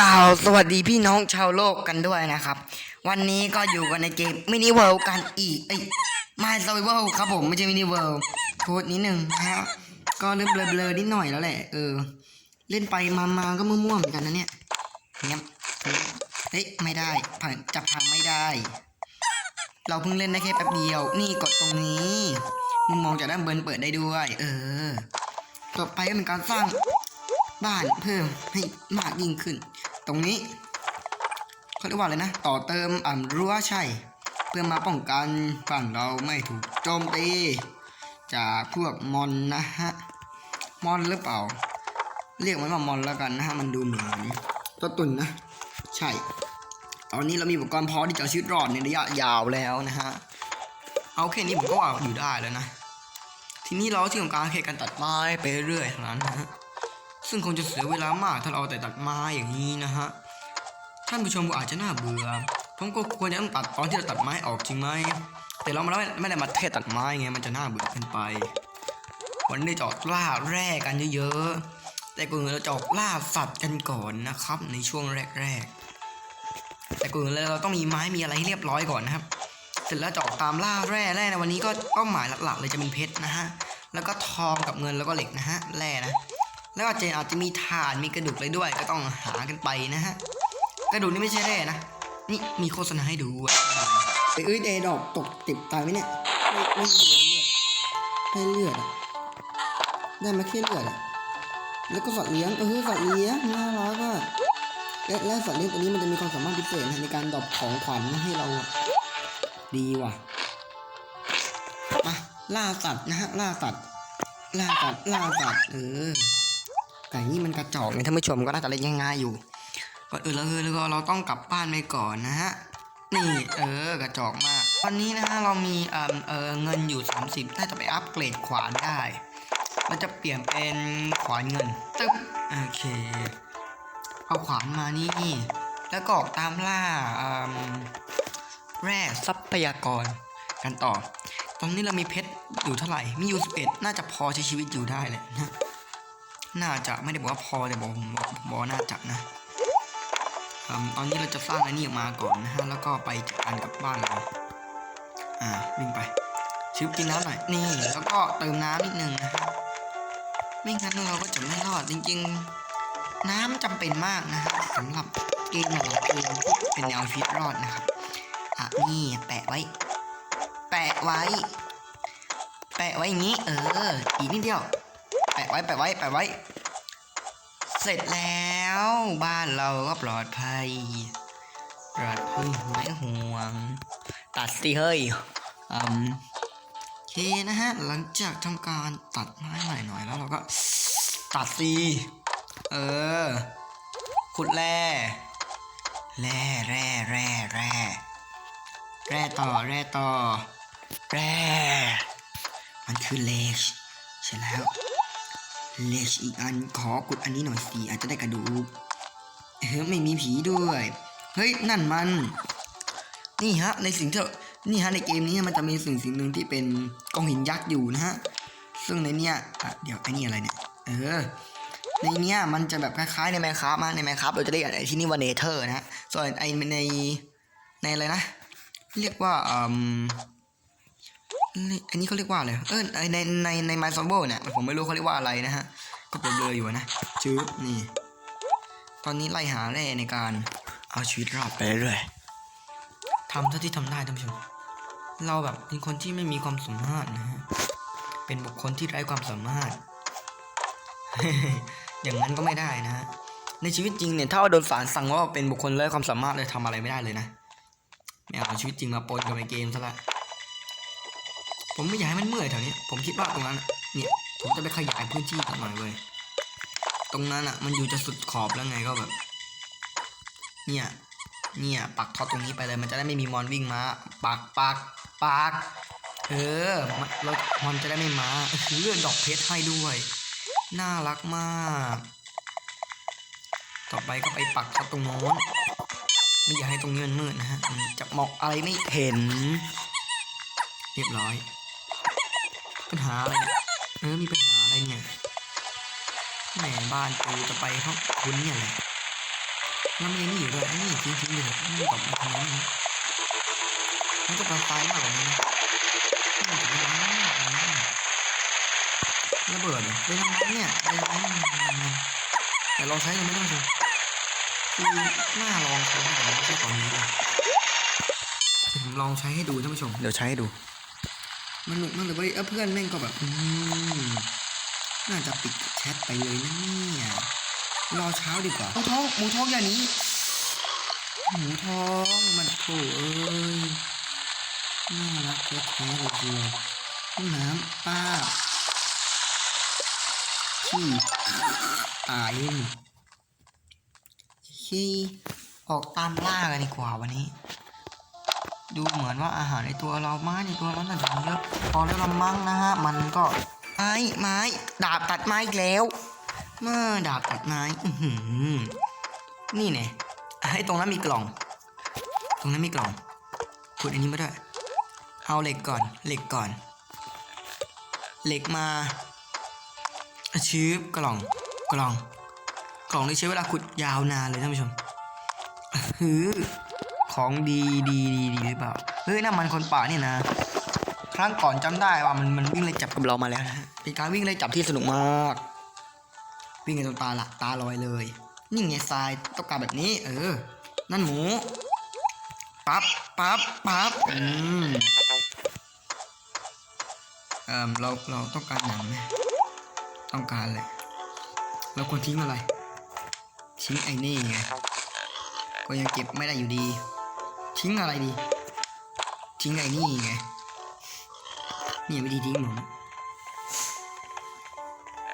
กล่าวสวัสดีพี่น้องชาวโลกกันด้วยนะครับ วันนี้ก็อยู่กันในเกมมินิเวิลด์กันอีกเอ้ยไม่ซอยเวิลครับผมไม่ใช่มินิเวิลด์โทษนิดนึงนะฮะก็เริ่มเบลอๆนิดหน่อยแล้วแหละเออ เล่นไปมาๆก็มั่วๆเหมือนกันนะเนี่ยเงี้ยเฮ้ยไม่ได้พังจับพังไม่ได้ เราเพิ่งเล่นได้แค่แป๊บเดียว นี่กดตรงนี้มุมมองจากด้านบนเปิดได้ด้วย เออ ต่อไปก็เป็นการสร้างบ้านเพิ่มให้มากยิ่งขึ้น ตรงนี้เขาเรียกว่าอะไรนะ ต่อเติมอ่ารั้วใช่ เพื่อมาป้องกันฝั่งเราไม่ถูกโจมตี จากพวกมอนนะฮะมอนหรือเปล่า เรียกมันว่ามอนแล้วกันนะฮะมันดูเหมือนตัวตุ่นนะ ใช่ ตอนนี้เรามีอุปกรณ์พอที่จะชีวิตรอดในระยะยาวแล้วนะฮะเอาแค่นี้ผมก็ว่าอยู่ได้แล้วนะ ทีนี้เราที่ของการแค่การตัดไม้ไปเรื่อยๆเท่านั้นนะฮะ ซึ่งคงจะเสียเวลามากถ้าเราเอาแต่ตัดไม้อย่างนี้นะฮะ ท่านผู้ชมก็อาจจะน่าเบื่อ ผมก็ควรจะต้องตัดตอนที่เราตัดไม้ออกจริงไหม แต่เราไม่ได้ไม่ได้มาเทศตัดไม้ไง มันจะน่าเบื่อเกินไป วันนี้จะออกล่าแร่กันเยอะๆ แต่ก่อนอื่นเราจะออกล่าสัตว์กันก่อนนะครับ ในช่วงแรกๆ แต่ก่อนอเลยเราต้องมีไม้มีอะไรให้เรียบร้อยก่อนนะครับ เสร็จแล้วจะออกตามล่าแร่แร่ในวันนี้ก็เป้าหมายหลักๆ เลยจะเป็นเพชรนะฮะ แล้วก็ทองกับเงินแล้วก็เหล็กนะฮะ แร่นะ แล้วก็อาจจะอาจจะมีถ่านมีกระดูกอะไรด้วย ก็ต้องหากันไปนะฮะ กระดูกนี่ไม่ใช่แร่นะ นี่มีโฆษณาให้ดูไปเอ้ยเดดอกตกติดตายไหมเนี่ยไม่ไม่เลือดให้เลือดอะได้มาแค่เลือดอะแล้วก็สัตว์เลี้ยงเออสัตว์เลี้ยงน่ารักอะและและสัตว์เลี้ยงตัวนี้มันจะมีความสามารถพิเศษในการดรอปของขวัญให้เราอะดีว่ะมาล่าสัตว์นะฮะล่าสัตว์ล่าสัตว์ล่าสัตว์เออ ไก่นี่มันกระจอกเนี่ยท่านผู้ชมก็น่าจะเล่นง่ายๆอยู่ก่อนอื่นเราคือเราเราต้องกลับบ้านไปก่อนนะฮะนี่เออกระจอกมากวันนี้นะฮะเรามีเออเออเงินอยู่ 30น่าจะไปอัปเกรดขวานได้เราจะเปลี่ยนเป็นขวานเงินตึ๊บโอเคเอาขวานมานี่ แล้วก็ออกตามล่าแร่ทรัพยากรกันต่อ ตอนนี้เรามีเพชรอยู่เท่าไหร่ มีอยู่11น่าจะพอใช้ชีวิตอยู่ได้เลยนะ น่าจะไม่ได้บอกว่าพอแต่บอกผมบอกบอกว่าน่าจะนะตอนนี้เราจะสร้างอันนี้ออกมาก่อนนะฮะแล้วก็ไปจัดการกับบ้านเราอ่าวิ่งไปชิบกินน้ำหน่อยนี่แล้วก็เติมน้ำนิดนึงนะฮะไม่งั้นเราก็จะไม่รอดจริง ๆ น้ำจำเป็นมากนะฮะสำหรับเกมหลายเกมที่เป็นแนวชีวิตรอดนะครับอะนี่แปะไว้ แปะไว้ แปะไว้อย่างนี้ เอออีกนิดเดียว แปะไว้แปะไว้แปะไว้ เสร็จแล้วบ้านเราก็ปลอดภัย ปลอดภัยไม่ห่วง ตัดสิเฮ้ยอืมโอเคนะฮะ หลังจากทำการตัดไม้ใหน่หน่อยแล้วเราก็ตัดสิเออ ขุดแร่แร่แร่แร่แร่แร่ต่อแร่ต่อแร่มันคือเลชใช่แล้ว เลชอีกอันขอกดอันนี้หน่อยสิอาจจะได้กระดูกเฮ้ยไม่มีผีด้วย เฮ้ยนั่นมัน นี่ฮะ ในสิ่งที่นี่ฮะในเกมนี้มันจะมีสิ่งสิ่งหนึ่งที่เป็นกองหินยักษ์อยู่นะฮะซึ่งในเนี้ยเดี๋ยวไอ้นี่อะไรเนี่ยเออในเนี้ยมันจะแบบคล้ายๆในแมคคาราฟมาในแมคคาราฟเราจะเรียกไอ้ที่นี่ว่าเนเธอร์นะฮะส่วนไอ้ในในอะไรนะ เรียกว่าอืม นี่อันนี้เขาเรียกว่าอะไรเออในในในในไมซอมโบเนี่ยผมไม่รู้เขาเรียกว่าอะไรนะฮะก็เบลออยู่นะจื๊บนี่ ตอนนี้ไล่หาแร่ในการเอาชีวิตรอดไปเรื่อยทำเท่าที่ทำได้ท่านผู้ชม เราแบบเป็นคนที่ไม่มีความสามารถนะฮะเป็นบุคคลที่ไร้ความสามารถ อย่างนั้นก็ไม่ได้นะฮะในชีวิตจริงเนี่ยถ้าว่าโดนศาลสั่งว่าเป็นบุคคลไร้ความสามารถเลยทำอะไรไม่ได้เลยนะไม่เอาชีวิตจริงมาปนกับในเกมซะละ ผมไม่อยากให้มันเมื่อยแถวนี้ผมคิดว่าตรงนั้นเนี่ยผมจะไปขยายพื้นที่กันหน่อยเว้ยตรงนั้นอะ มันอยู่จะสุดขอบแล้วไงก็แบบ เนี่ย เนี่ยปักท็อปตรงนี้ไปเลย มันจะได้ไม่มีมอนวิ่งมาปักปักปักเออมันรถมอนจะได้ไม่มาคือเลื่อนดอกเพชรให้ด้วย น่ารักมาก ต่อไปก็ไปปักท็อปตรงโน้นไม่อยากให้ตรงนี้มันมืดนะฮะจะมองอะไรไม่เห็น เรียบร้อย ปัญหาอะไรเออมีปัญหาอะไรเนี่ยแหมบ้านกูจะไปเพราะคุณเนี่ยแหละแล้วมันยังนี่อยู่ด้วยอันนี้ทิ้งทิ้งอยู่เลยนี่กับมาทำไมนี่มันจะปลาไฟมากกว่านี้นะนี่จะเป็นร้ายมากเลยนะเบิดเหรอเป็นทำไมเนี่ยเป็นทำไมมันแต่ลองใช้ดูไม่ต้องสิคือน่าลองใช้แต่ไม่ใช่ตอนนี้เลยผมลองใช้ให้ดูท่านผู้ชม เดี๋ยวใช้ให้ดู มันหนุกมากเลยเว้ยเอ้าเพื่อนแม่งก็แบบอืมน่าจะปิดแชทไปเลยนะเนี่ยรอเช้าดีกว่าหมูท้องหมูท้องอย่างนี้หมูท้องมันโถเอ้ยน่ารักแท้ๆเลยทีเดียวน้ำป้าขี้ตายขี้ออกตามล่ากันดีกว่าวันนี้ ดูเหมือนว่าอาหารในตัวเราไม้ในตัวเราน่าจะเยอะพอแล้วละมั้งนะฮะ มันก็ไม้ไม้ดาบตัดไม้อีกแล้วเมื่อดาบตัดไม้หือนี่เนี่ยให้ตรงนั้นมีกล่อง ตรงนั้นมีกล่องขุดอันนี้มาด้วย เอาเหล็กก่อน เหล็กก่อน เหล็กมาชืบกล่อง กล่อง กล่องที่ใช้เวลาขุดยาวนานเลยท่านผู้ชมฮือ ของดีดีดีดีหรือเปล่า เฮ้ยนั่นมันคนป่าเนี่ยนะ ครั้งก่อนจำได้ว่ามันมันวิ่งไล่จับกับเรามาแล้วนะเป็นการวิ่งไล่จับที่สนุกมาก วิ่งกันจนตาลักตาลอยเลย นี่ไงทรายต้องการแบบนี้ เออ นั่นหมู ปั๊บ ปั๊บ ปั๊บ อืมเอ่อเรา เราต้องการหนังไหมต้องการเลยเราควรทิ้งอะไร ทิ้งไอ้นี่ไง ก็ยังเก็บไม่ได้อยู่ดี ทิ้งอะไรดี ทิ้งไอ้นี่ไง นี่วิธีทิ้งผม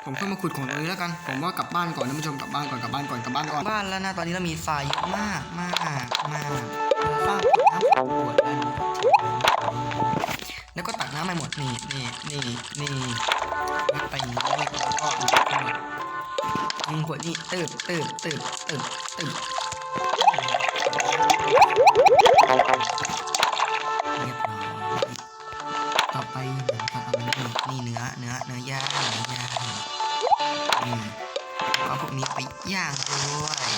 ผมเข้ามาขุดของตรงนี้แล้วกัน ผมว่ากลับบ้านก่อนท่านผู้ชมกลับบ้านก่อนกลับบ้านก่อนกลับบ้านก่อน บ้านแล้วนะตอนนี้เรามีทรายเยอะมากมากมากสร้างน้ำขวดได้แล้วก็ตักน้ำไปหมดนี่นี่นี่นี่แล้วไปนี่แล้วก็อีกขวดยิงขวดนี่ตืบตืบตืบตืบตืบ เอาพวกนี้ไปย่างด้วย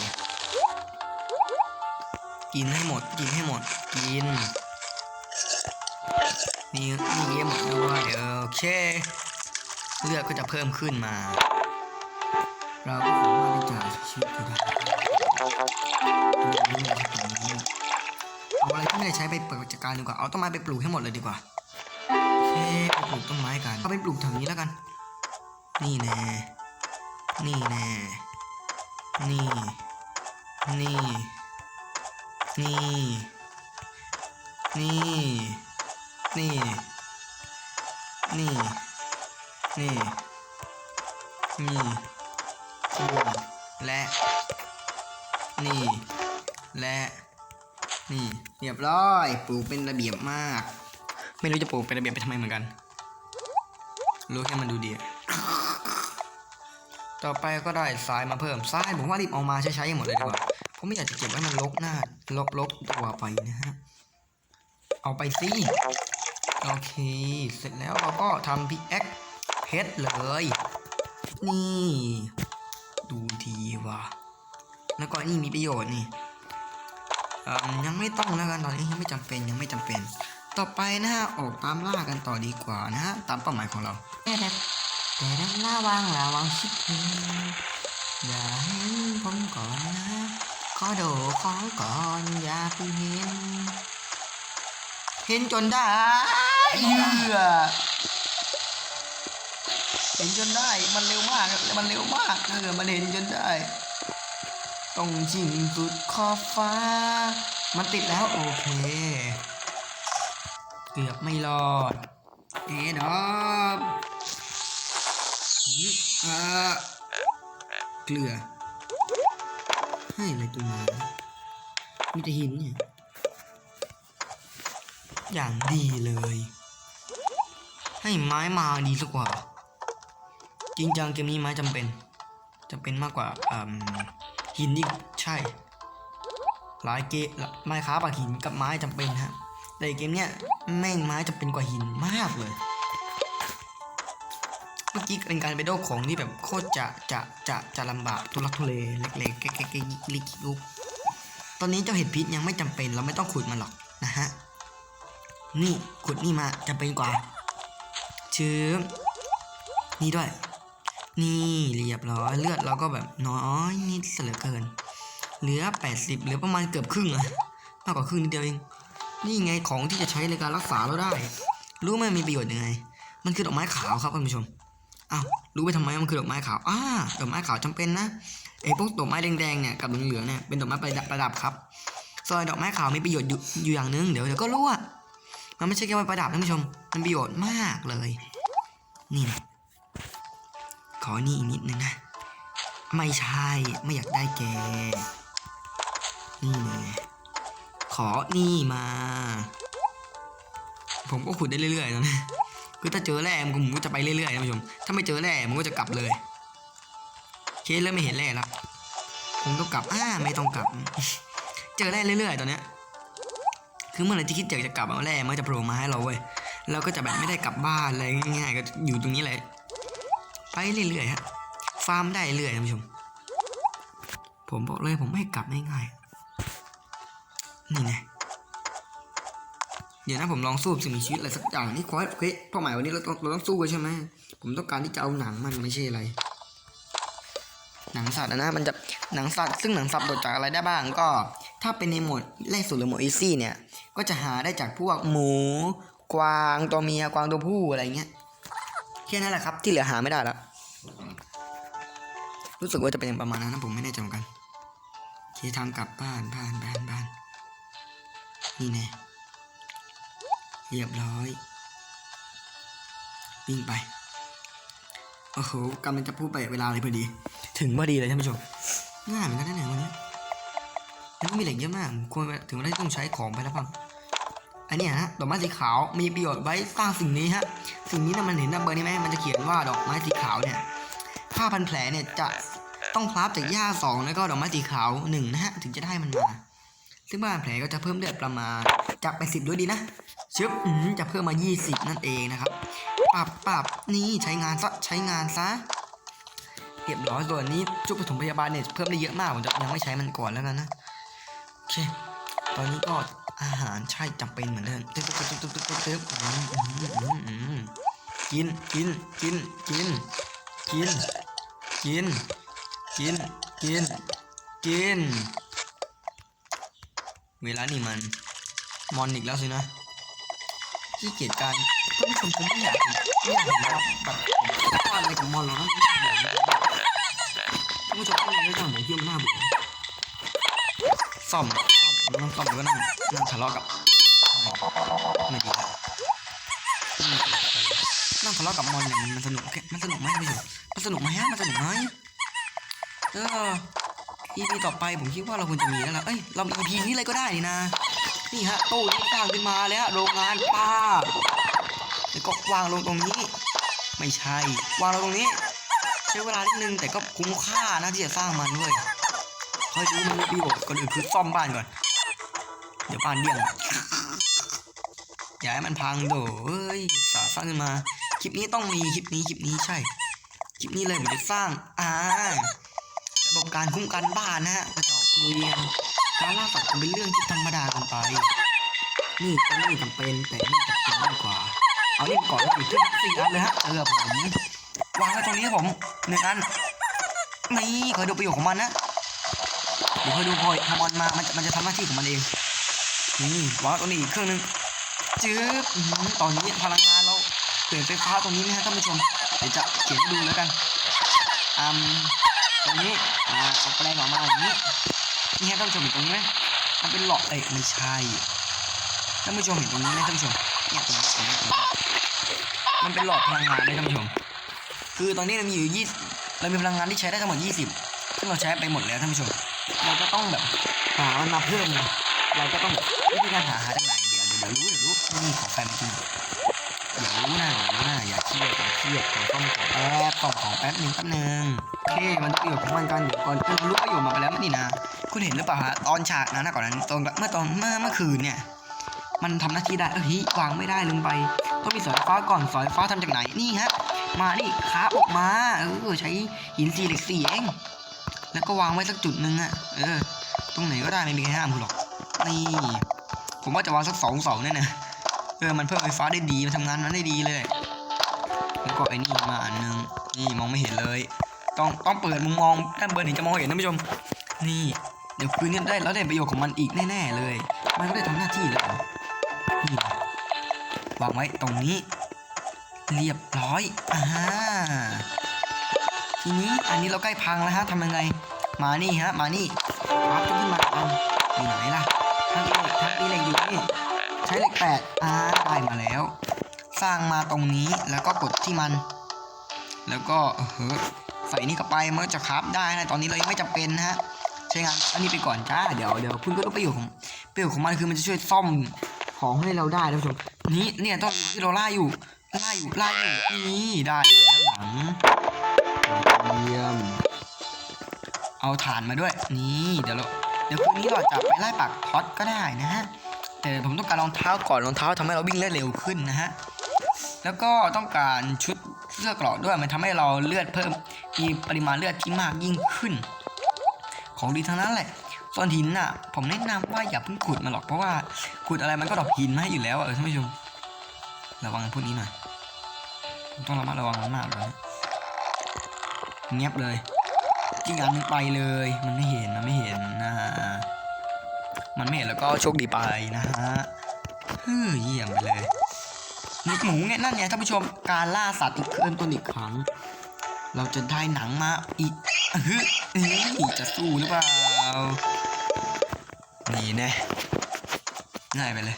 กินให้หมด กินให้หมด กิน นี่นี่เยหมดด้วยโอเค เลือดก็จะเพิ่มขึ้นมา เราก็สามารถที่จะชีวิตอยู่ได้ตัวนี้มันจะเป็นอย่างนี้เอาอะไรที่ไม่ได้ใช้ไปเปิดจัดการดีกว่า เอาต้นไม้ไปปลูกให้หมดเลยดีกว่าโอเคไปปลูกต้นไม้กันเอาไปปลูกแถวนี้แล้วกัน นี่แน่นี่แน่ นี่ นี่ นี่ นี่ นี่ นี่ นี่นี่และ นี่ และ นี่ เรียบร้อย ปลูกเป็นระเบียบมาก ไม่รู้จะปลูกเป็นระเบียบไปทำไมเหมือนกัน รู้แค่มันดูดีอะ ต่อไปก็ได้ทรายมาเพิ่มทรายผมว่ารีบเอามาใช้ใช้ให้หมดเลยดีกว่าผมไม่อยากจะเก็บไว้มันลกหน้าลกลกตัวไปนะฮะเอาไปสิโอเค เสร็จแล้วเราก็ทำพิกแอคเพชรเลย นี่ ดูดีว่ะแล้วก็นี่มีประโยชน์นี่ยังไม่ต้องแล้วกันตอนนี้ยังไม่จำเป็นยังไม่จำเป็น ต่อไปนะฮะออกตามล่ากันต่อดีกว่านะฮะตามเป้าหมายของเรา แต่แต่แต่ดังระวังระวังชิดเถึงอย่าเห็นผมก่อนนะขอดูขอก่อนอย่าเพิ่งเห็น เห็นจนได้เอือเห็นจนได้มันเร็วมากมันเร็วมากเออมันเห็นจนได้ต้องชิงสุดขอบฟ้า มันติดแล้วโอเค เกือบไม่รอดเอ็ดอบ ออเกลือ ให้อะไรตัวนี้มีแต่หินเนี่ย อย่างดีเลย ให้ไม้มาดีสักกว่า จริงจังเกมนี้ไม้จำเป็นจำเป็นมากกว่าหินนี่ใช่ หลายเกมไม้ค้าปากหินกับไม้จำเป็นฮะ แต่เกมเนี้ยแม่งไม้จำเป็นกว่าหินมากเลย กี้เป็นการไปโดของที่แบบโคตรจะจะจะจะลำบากทุลักทุเลเล็กๆแก๊กๆลิกลุกตอนนี้เจ้าเห็ดพิษยังไม่จำเป็นเราไม่ต้องขุดมันหรอกนะฮะนี่ขุดนี่มาจำเป็นกว่าชื้อนี่ด้วย นี่เรียบร้อยเลือดเราก็แบบน้อยนิดเสียเหลือเกิน เหลือ 80เหลือประมาณเกือบครึ่งอะมากกว่าครึ่งนิดเดียวเองนี่ไงของที่จะใช้ในการรักษาเราได้ รู้ไหมมีประโยชน์ยังไง มันคือดอกไม้ขาวครับท่านผู้ชม อ้าวรู้ไปทำไมมันคือดอกไม้ขาวอ่าดอกไม้ขาวจำเป็นนะไอ้พวกดอกไม้แดงๆเนี่ยกับเหลืองๆเนี่ยเป็นดอกไม้ประดับประดับครับส่วนดอกไม้ขาวมีประโยชน์อยู่อย่างหนึงเดี๋ยวเดี๋ยวก็รู้อะมันไม่ใช่แค่ไว้ประดับท่านผู้ชม มันประโยชน์มากเลย นี่นะขอนี่อีกนิดนึงนะ ไม่ใช่ไม่อยากได้แก นี่ไงขอนี่มา ผมก็ขุดได้เรื่อยๆนะ คือถ้าเจอแร่ผมก็จะไปเรื่อยๆนะผู้ชม ถ้าไม่เจอแร่ผมก็จะกลับเลยเคสเริ่มไม่เห็นแร่แล้วผมต้องกลับอ่าไม่ต้องกลับ เจอแร่เรื่อยๆ ตอนเนี้ย คือเมื่อไหร่ที่คิดอยากจะกลับเอาแร่มันจะโผล่มาให้เราเว้ย เราก็จะแบบไม่ได้กลับบ้านอะไรง่ายๆ ก็อยู่ตรงนี้เลย ไปเรื่อยๆฮะ ฟาร์มได้เรื่อยท่านผู้ชม ผมบอกเลยผมไม่กลับง่ายๆนี่ไง เดี๋ยวนะผมลองสู้สิ่งมีชีวิตอะไรสักอย่างนี่ควายเฮ้ยเป้าหมายวันนี้เราต้องเราต้องสู้ใช่ไหมผมต้องการที่จะเอาหนังมันไม่ใช่อะไร หนังสัตว์อะนะมันจะหนังสัตว์ซึ่งหนังสัตว์โดดจากอะไรได้บ้างก็ ถ้าเป็นในโหมดแรกสุดหรือโหมดอีซี่เนี่ย ก็จะหาได้จากพวกหมู กวางตัวเมียกวางตัวผู้อะไรเงี้ยแค่นั้นแหละครับที่เหลือหาไม่ได้แล้วรู้สึกว่าจะเป็นประมาณนั้นนะผมไม่แน่ใจเหมือนกันโอเคทางกลับบ้านบ้านบ้านบ้านนี่แน่ เรียบร้อย วิ่งไป โอ้โหกำลังจะพูดไปเวลาเลยพอดี ถึงพอดีเลยท่านผู้ชมง่ายเหมือนกันนะเนี่ยวันนี้แล้วก็มีเหล็กเยอะมาก ควรถึงเวลาที่ต้องใช้ของไปแล้วบ้างอันนี้ฮะ ดอกไม้สีขาว มีประโยชน์ไว้สร้างสิ่งนี้ฮะ สิ่งนี้นะมันเห็นดับเบอร์นี้ไหมมันจะเขียนว่าดอกไม้สีขาวเนี่ยผ้าพันแผลเนี่ยจะต้องคราฟจากหญ้าสองแล้วก็ดอกไม้สีขาวหนึ่งนะฮะ ถึงจะได้มันมา ซึ่งผ้าพันแผลก็จะเพิ่มเลือดประมาณ จากไปสิบด้วยดีนะชึบจะเพิ่มมา 20 นั่นเองนะครับ ปรับปรับนี่ใช้งานซะใช้งานซะเรียบร้อยส่วนนี้ชุดปฐมพยาบาลเนี่ยเพิ่มได้เยอะมากผมจะยังไม่ใช้มันก่อนแล้วกันนะโอเค ตอนนี้ก็อาหารใช่จำเป็นเหมือนเดิมตึ๊บตึ๊บตึ๊บตึ๊บตึ๊บตึ๊บอืมอืมอืมอืมกินกินกินกินกินกินกินกินกิน เวลานี่มัน มอนอีกแล้วสินะขี้เกียจการท่านผู้ชมผมไม่อยากเห็นไม่อยากเห็นว่าแบบผมวาดอะไรกับมอนหรอกนะมันน่าเบื่อท่านผู้ชมต้องรู้จักผมที่มันน่าเบื่อซ่อมซ่อมนั่งซ่อมก็นั่งนั่งทะเลาะกับไม่ดีครับนั่งทะเลาะกับมอนเนี่ยมันมันสนุกแค่มันสนุกไหมไม่รู้มันสนุกไหมฮะมันสนุกไหมเออ EP ต่อไปผมคิดว่าเราควรจะมีแล้วล่ะเอ้ย เรามี EP นี้เลยก็ได้นี่นะ นี่ฮะตู้ที่สร้างขึ้นมาแล้วโรงงานป้าแล้วก็วางลงตรงนี้ ไม่ใช่ วางลงตรงนี้ ใช้เวลานิดนึงแต่ก็คุ้มค่านะที่จะสร้างมันด้วยคอยดูมันมีประโยชน์ก่อนอื่นคือซ่อมบ้านก่อน เดี๋ยวบ้านเดี่ยงอย่าให้มันพังโดเอ้ยสาสร้างขึ้นมา คลิปนี้ต้องมีคลิปนี้คลิปนี้ใช่ คลิปนี้เลยผมจะสร้างอ่าระบบการคุ้มกันบ้านนะฮะกระจอกลุยกัน การล่าสัตว์เป็นเรื่องที่ธรรมดาเกันไป นี่ก็ไม่จำเป็นแต่นี่จำเป็นมากกว่า เอานี่ก่อนแล้วอีกที่สี่อันเลยฮะเออผมวางไว้ตรงนี้ครับผมหนึ่งอันนี่คอยดูประโยชน์ของมันนะเดี๋ยวคอยดูพอยทำมันมามันจะมันจะทำหน้าที่ของมันเองนี่วางตรงนี้อีกเครื่องหนึงจื๊บอื้อหือตอนนี้พลังงานเราเปลี่ยนไฟฟ้าตรงนี้นะฮะท่านผู้ชมเดี๋ยวจะเขียนให้ดูแล้วกันอืมตรงนี้อ่าเอาแปลงออกมาอย่างนี้ นี่ฮะท่านผู้ชมเห็นตรงนี้ไหมมันเป็นหลอดเอ้ยไม่ใช่ท่านผู้ชมเห็นตรงนี้ไหมท่านผู้ชมเนี่ยตรงนี้ตรงนี้ตรงนี้มันเป็นหลอดพลังงานด้วยท่านผู้ชม คือตอนนี้เรามีอยู่ยี่เรามีพลังงานที่ใช้ได้ทั้งหมดยี่สิบซึ่งเราใช้ไปหมดแล้วท่านผู้ชม เราก็ต้องแบบหามันมาเพิ่มไงเราก็ต้องวิธีการหาหาจากไหนเดี๋ยวเดี๋ยวเดี๋ยวรู้เดี๋ยวรู้นี่ของใครมันกินอย่ารู้นะอย่ารู้นะอย่าเครียดอย่าเครียดขอต้องขอแป๊บต้องขอแป๊บหนึ่งแป๊บหนึ่งโอเคมันประโยชน์ของมันกันเดี๋ยวก่อนเออรู้ประโยชน์มาไปแล้วนี่นะ คุณเห็นหรือเปล่าฮะตอนฉากนั้นนะก่อนนั้นตอนเมื่อตอนเมื่อเมื่อคืนเนี่ย มันทำหน้าที่ได้เฮ้ยวางไม่ได้ลืมไปต้องมีสายฟ้าก่อนสายฟ้าทำจากไหนนี่ฮะมานี่ค้าออกมาเออใช้หินสีเหล็กสีเองแล้วก็วางไว้สักจุดหนึ่งอะเออ ตรงไหนก็ได้ไม่มีใครห้ามคุณหรอกนี่ผมว่าจะวางสักสองเสาเนี่ยนะเออมันเพิ่มไฟฟ้าได้ดีมันทำงานมันได้ดีเลย แล้วก็ไอ้นี่มาอันนึงนี่มองไม่เห็นเลย ต้องต้องเปิดมุมมองด้านบนถึงจะมองเห็นท่านผู้ชม นี่ เดี๋ยวคืนนี้ได้แล้วได้ประโยชน์ของมันอีกแน่ๆเลย มันก็ได้ทำหน้าที่แล้วนี่วางไว้ตรงนี้ เรียบร้อยอ่าทีนี้อันนี้เราใกล้พังแล้วฮะทำยังไง มานี่ฮะ มานี่พับขึ้นมาทำอยู่ไหนล่ะทางตีเหล็กทางตีเหล็กอยู่นี่ใช้เหล็กแปดอ่าได้มาแล้ว สร้างมาตรงนี้แล้วก็กดที่มัน แล้วก็เออเฮ้อใส่นี่เข้าไปมันจะคราฟได้นะตอนนี้เรายังไม่จำเป็นนะฮะ ใช้งานอันนี้ไปก่อนจ้าเดี๋ยวเดี๋ยวเพิ่งก็รู้ประโยชน์ของประโยชน์ของมันคือมันจะช่วยซ่อมของให้เราได้ท่านผู้ชมนี่เนี่ยต้องที่เราล่าอยู่ล่าอยู่ล่าอยู่นี่ได้แล้วหนังเยี่ยมเอาถ่านมาด้วย นี่เดี๋ยวเราเดี๋ยวคืนนี้เราจะไปไล่ปักท็อตก็ได้นะฮะแต่ผมต้องการรองเท้าก่อนรองเท้าทำให้เราวิ่งได้เร็วขึ้นนะฮะแล้วก็ต้องการชุดเสื้อกราะด้วยมันทำให้เราเลือดเพิ่มมีปริมาณเลือดที่มากยิ่งขึ้น ของดีทั้งนั้นแหละส่วนหินน่ะ ผมแนะนำว่าอย่าเพิ่งขุดมาหรอกเพราะว่าขุดอะไรมันก็ดรอกหินมาให้อยู่แล้วเออท่านผู้ชมระวังพวกนี้หน่อยผมต้องระมัดระวังมันมากเลยเงียบเลยจริงอันมันไปเลย มันไม่เห็นมันไม่เห็นนะฮะมันไม่เห็นแล้วก็โชคดีไปนะฮะเฮ้ยเยี่ยมไปเลยหมูหมูเนี่ยนั่นไงท่านผู้ชมการล่าสัตว์อีกเริ่มต้นอีกครั้ง เราจะได้หนังมาอีกอื้อหือนี่ จะสู้หรือเปล่า นี่แน่ง่ายไปเลย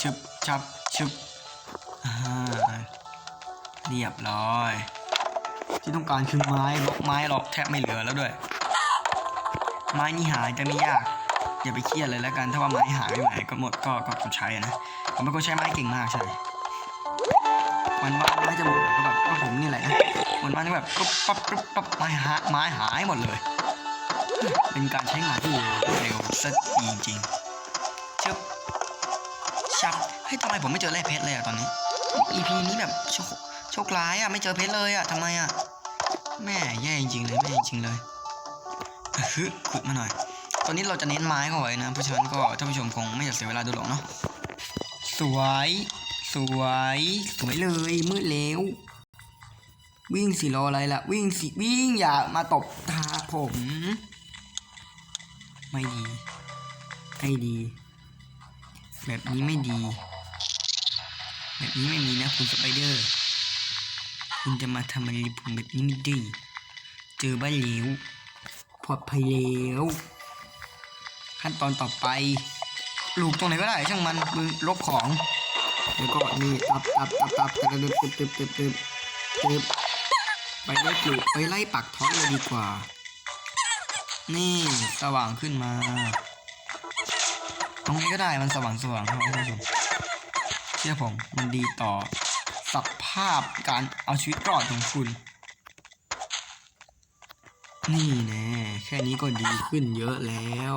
ชึบชับชึบอ่าเรียบร้อย ที่ต้องการคือไม้บล็อกไม้หรอกแทบไม่เหลือแล้วด้วย ไม้นี่หายจะไม่ยาก อย่าไปเครียดเลยแล้วกัน ถ้าว่าไม้หายไปไหนก็หมดก็ก็ใช้อะนะผมเป็นคนใช้ไม้เก่งมากใช่ วันวันไม้จะหมดก็แบบก็ผมนี่แหละวันวันแบบปุ๊บปั๊บปุ๊บปั๊บไม้หาไม้หายหมดเลย เป็นการใช้งานที่เร็วสักจริงๆชึบชับเฮ้ยทำไมผมไม่เจอแร่เพชรเลยอะตอนนี้ EP นี้แบบโชคโชคร้ายอะไม่เจอเพชรเลยอะทำไมอะแม่แย่จริงเลยแม่จริงเลยฮึขุดมาหน่อย ตอนนี้เราจะเน้นไม้เข้าไว้นะ เพราะฉะนั้นก็ท่านผู้ชมคงไม่อยากเสียเวลาดูหรอกเนาะสวย สวย สวยเลย มืดแล้ววิ่งสิรออะไรล่ะ วิ่งสิ วิ่งอย่ามาตบตาผม ไม่ดี ไม่ดี แบบนี้ไม่ดี แบบนี้ไม่มีนะคุณสไปเดอร์ คุณจะมาทำอะไรผมแบบนี้ไม่ดีเจอบ้านเหลวปลอดภัยแล้วขั้นตอนต่อไป ลูกตรงไหนก็ได้ช่างมันมือลบของ แล้วก็นี่ตับตับตับตับตับตึบตึบตึบตึบตึบตึบไปไล่ปลูกไปไล่ปักท้อนเลยดีกว่า นี่สว่างขึ้นมา ตรงนี้ก็ได้มันสว่างสว่างครับท่านผู้ชมเชื่อผมมันดีต่อสภาพการเอาชีวิตรอดของคุณ นี่แน่แค่นี้ก็ดีขึ้นเยอะแล้ว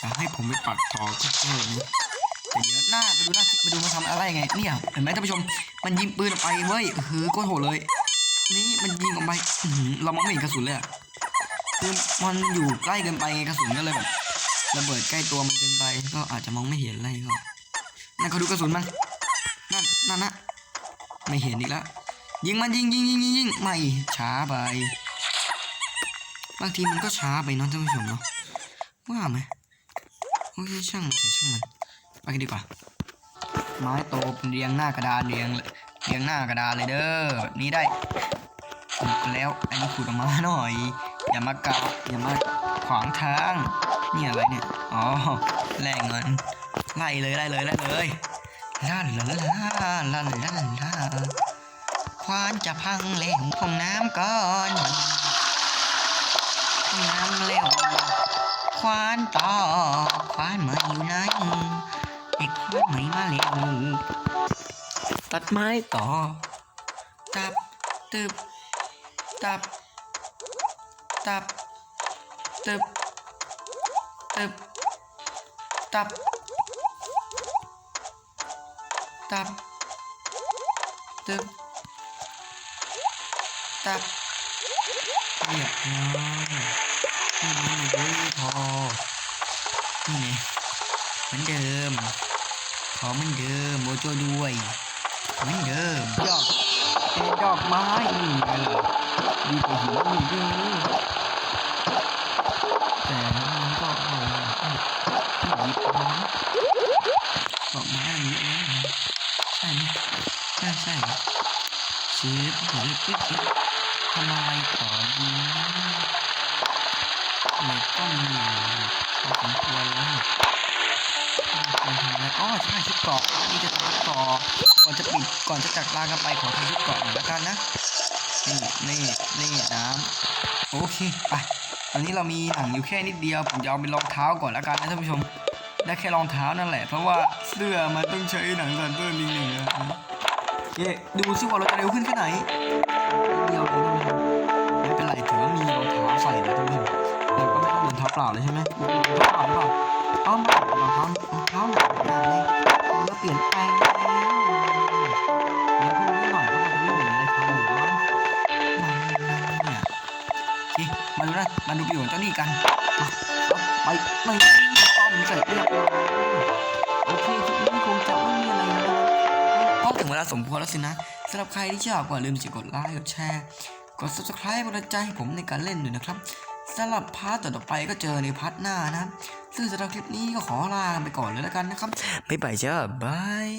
จะให้ผมไปปัดทอก็ได้นะ เดี๋ยวหน้าไปดูหน้าไปดูมาทำอะไรไงเนี่ยเห็นไหมท่านผู้ชม มันยิงปืนออกไปเว้ยเออก็โหดเลย นี่มันยิงออกไปเรามองไม่เห็นกระสุนเลยอะคือมันอยู่ใกล้เกินไปไงกระสุนก็เลยแบบระเบิดใกล้ตัวมันเกินไป ก็อาจจะมองไม่เห็นอะไรก็นั่นเขาดูกระสุนมันนั่นนั่นนะไม่เห็นอีกแล้วยิงมันยิงยิงยิงยิงยิงไม่ช้าไปบางทีมันก็ช้าไปเนาะท่านผู้ชมเนาะว่าไหมโอเคช่างเถอะช่างมัน ไปกันดีกว่า ไม้โตเป็นเรียงหน้ากระดานเรียงเลียงหน้ากระดานเลยเด้อแบบนี้ได้ขุดแล้วอันนี้ขุดออกมาหน่อย อย่ามากัดอย่ามาขวางทางนี่อะไรเนี่ยอ๋อแลกเงินไล่เลยไล่เลยไล่เลยลาลาลาลาลาลาลาควานจะพังเล่งของน้ำก่อนน้ำเร็วควานต่อควานมาอยู่ไหน ไอ้ควานไม่มาเร็วตัดไม้ต่อ ตับตึบตับ ตับ ตึบ ตึบ ตับ ตับ ตึบ ตับเรียบร้อยนี่มันไม่ด้พอนี่ไง มือนเดิม ขอเหมือนเดิมโมโจด้วย เหมือนเดิมดอกแค่ดอกไม้นี่ไงล่ะดีกว่าหินอีกเยอะแต่มันก็เออไม่หยิบมาดอกไม้อันนี้แล้วนะใช่ไหมใช่ใช่เชฟเดี๋ยวปึ๊บปึ๊บทำอะไรต่อดีนะ อ๋อใช่ชุดเกราะนี่จะทำชุดเกราะก่อนจะปิดก่อนจะจากลากันไปขอทำชุดเกราะหน่อยละกันนะนี่นี่นี่น้ำโอเคไปตอนนี้เรามีหนังอยู่แค่นิดเดียวผมจะเอาเป็นรองเท้าก่อนละกันนะท่านผู้ชม ได้แค่รองเท้านั่นแหละ เพราะว่าเสื้อมันต้องใช้หนังสันเพิ่มอีกหนึ่งนะเย้ดูซิว่าเราจะเร็วขึ้นแค่ไหนเดียวเองท่านผู้ชมไม่เป็นไรถือว่ามีรองเท้าใส่แล้วท่านผู้ชมเราก็ไม่ต้องเดินเท้าเปล่าเลยใช่ไหมเท้าเปล่าหรือเปล่า เอามารองเท้ารองเท้าหนังหนาเลยแล้วเปลี่ยนแปลงแล้วเดี๋ยวพรุ่งนี้หน่อยก็จะวิ่งหนีในทางหมู่บ้ามันเนี่ยโอเคมาดูนะมาดูประโยชน์เจ้านี่กันมาไปไปต้อมเสร็จเรียบร้อยโอเคคลิปนี้คงจะไม่มีอะไรนะก็ถึงเวลาสมควรแล้วสินะสำหรับใครที่ชอบก็อย่าลืมกดไลค์กดแชร์กด subscribe เป็นกำลังใจให้ผมในการเล่นด้วยนะครับสำหรับพาร์ทต่อไปก็เจอในพาร์ทหน้านะ ซึ่งสำหรับคลิปนี้ก็ขอลาไปก่อนเลยแล้วกันนะครับบ๊ายบายจ้าบาย